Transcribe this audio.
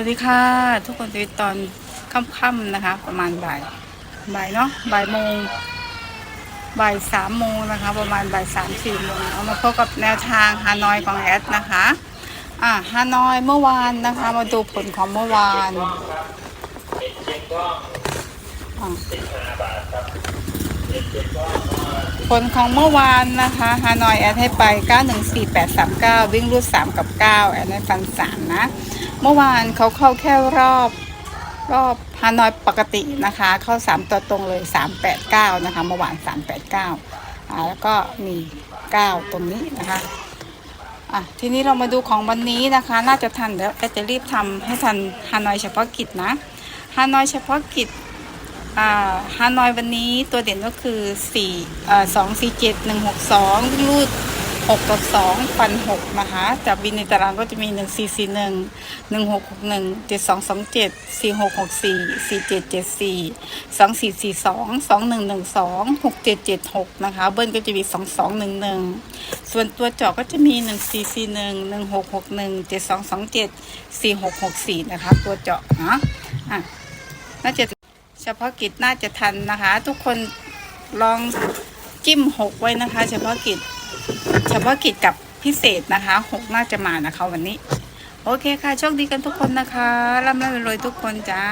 วัสดีค่ะ ทุกคนในตอนค่ำๆนะคะ ประมาณบ่ายบ่ายเนาะบ่ายโมงบ่ายสามโมงนะคะ ประมาณบ่ายสามสี่โมงเอามาพบกับแนวทางฮานอยของแอดนะคะอะฮานอยเมื่อวานนะคะ มาดูผลของเมื่อวานอะ ผลของเมื่อวานนะคะฮานอยแอดให้ไป 914839 วิ่งรูด 3 กับ 9 แอดให้ฟัน 3 นะ เมื่อวานเขาเข้าแค่รอบรอบฮานอยปกตินะคะ เข้า 3 ตัวตรงเลย 389 นะคะ เมื่อวาน 389อ่าแล้วก็มี 9 ตรงนี้นะคะอะทีนี้เรามาดูของวันนี้นะคะ น่าจะทันเดี๋ยวแอดจะรีบทำให้ทันฮานอยเฉพาะกิจนะฮานอยเฉพาะกิจ ฮานอยวันนี้ตัวเด่นก็คือ4อ2 4 7 1 6 2 รูด 6 กับ2ฟัน6นะคะจากบินในตารางก็จะมี 1 4 4 1 1 6 6 1 7 2 2 7 4 6 6 4 4 7 7 4 2 4 4 2 2 1 1 2 6 7 7 6นะคะเบิ้ลก็จะมี 2 2 1 1 ส่วนตัวเจาะก็จะมี 1 4 4 1 1 6 6 1 7 2 2 7 4 6 6 4 นะคะ ตัวเจาะนะอะน่าจะ พาะกิจน่าจะทันนะคะ ทุกคนลองจิ้มหกไว้นะคะ เฉพาะกิจ เฉพาะกิจกับพิเศษนะคะหกน่าจะมานะคะวันนี้ โอเคค่ะโชคดีกันทุกคนนะคะร่ำรวยทุกคนจ้า